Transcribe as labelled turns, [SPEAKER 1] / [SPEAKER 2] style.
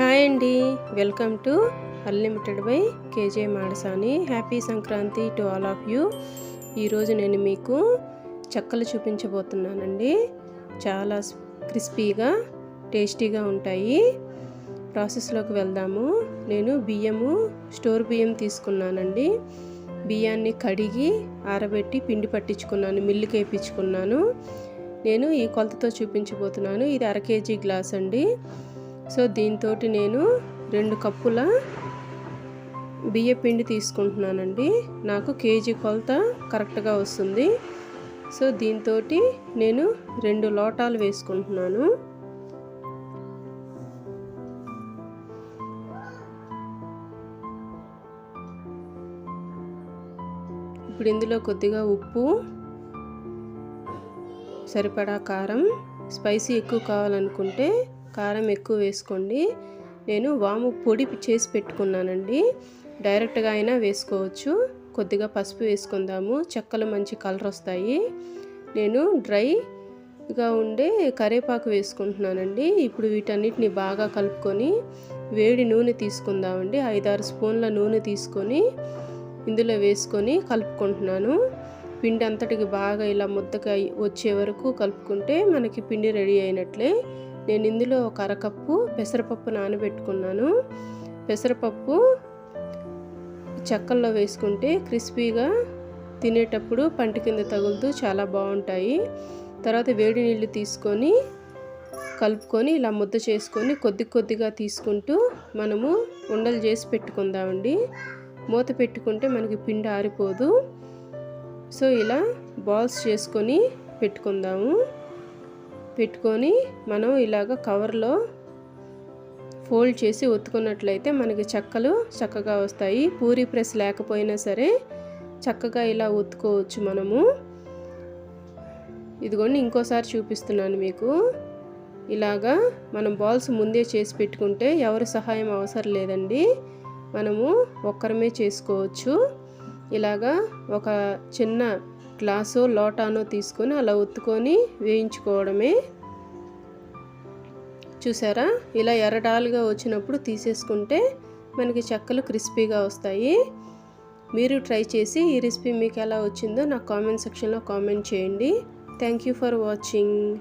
[SPEAKER 1] Hi అండి. Welcome to unlimited by KJ Madasani. Happy Sankranti to all of you. ఈరోజు నేను మీకు చెక్కలు చూపించబోతున్నానండి. చాలా క్రిస్పీగా టేస్టీగా ఉంటాయి. ప్రాసెస్లోకి వెళ్దాము. నేను బియ్యము స్టోర్ బియ్యం తీసుకున్నానండి. బియ్యాన్ని కడిగి ఆరబెట్టి పిండి పట్టించుకున్నాను మిల్లుకి వేయించుకున్నాను. నేను ఈ కొలతతో చూపించబోతున్నాను. ఇది అర కేజీ గ్లాస్ అండి. సో దీంతో నేను రెండు కప్పుల బియ్య పిండి తీసుకుంటున్నానండి. నాకు కేజీ కొలత కరెక్ట్గా వస్తుంది. సో దీంతో నేను రెండు లోటాలు వేసుకుంటున్నాను. ఇప్పుడు ఇందులో కొద్దిగా ఉప్పు సరిపడా కారం స్పైసీ ఎక్కువ కావాలనుకుంటే కారం ఎక్కువ వేసుకోండి. నేను వాము పొడి చేసి పెట్టుకున్నానండి. డైరెక్ట్గా అయినా వేసుకోవచ్చు. కొద్దిగా పసుపు వేసుకుందాము. చెక్కలు మంచి కలర్ వస్తాయి. నేను డ్రైగా ఉండే కరేపాకు వేసుకుంటున్నానండి. ఇప్పుడు వీటన్నిటిని బాగా కలుపుకొని వేడి నూనె తీసుకుందామండి. ఐదారు స్పూన్ల నూనె తీసుకొని ఇందులో వేసుకొని కలుపుకుంటున్నాను. పిండి అంతటికి బాగా ఇలా ముద్దగా వచ్చే వరకు కలుపుకుంటే మనకి పిండి రెడీ అయినట్లే. నేను ఇందులో ఒక అరకప్పు పెసరపప్పు నానబెట్టుకున్నాను. పెసరపప్పు చెక్కల్లో వేసుకుంటే క్రిస్పీగా తినేటప్పుడు పంట కింద తగులుతూ చాలా బాగుంటాయి. తర్వాత వేడి నీళ్ళు తీసుకొని కలుపుకొని ఇలా ముద్ద చేసుకొని కొద్ది కొద్దిగా తీసుకుంటూ మనము ఉండలు చేసి పెట్టుకుందామండి. మూత పెట్టుకుంటే మనకి పిండి ఆరిపోదు. సో ఇలా బాల్స్ చేసుకొని పెట్టుకుందాము. పెట్టుకొని మనం ఇలాగ కవర్లో ఫోల్డ్ చేసి ఒత్తుకున్నట్లయితే మనకి చెక్కలు చక్కగా వస్తాయి. పూరి ప్రెస్ లేకపోయినా సరే చక్కగా ఇలా ఒత్తుకోవచ్చు మనము. ఇదిగోండి ఇంకోసారి చూపిస్తున్నాను మీకు. ఇలాగా మనం బాల్స్ ముందే చేసి పెట్టుకుంటే ఎవరి సహాయం అవసరం లేదండి. మనము ఒక్కరమే చేసుకోవచ్చు. ఇలాగా ఒక చిన్న గ్లాసు లోటానో తీసుకొని అలా ఒత్తుకొని వేయించుకోవడమే. చూసారా? ఇలా ఎర్రడాలుగా వచ్చినప్పుడు తీసేసుకుంటే మనకి చెక్కలు క్రిస్పీగా వస్తాయి. మీరు ట్రై చేసి ఈ రెసిపీ మీకు ఎలా వచ్చిందో నాకు కామెంట్ సెక్షన్లో కామెంట్ చేయండి. Thank you for watching.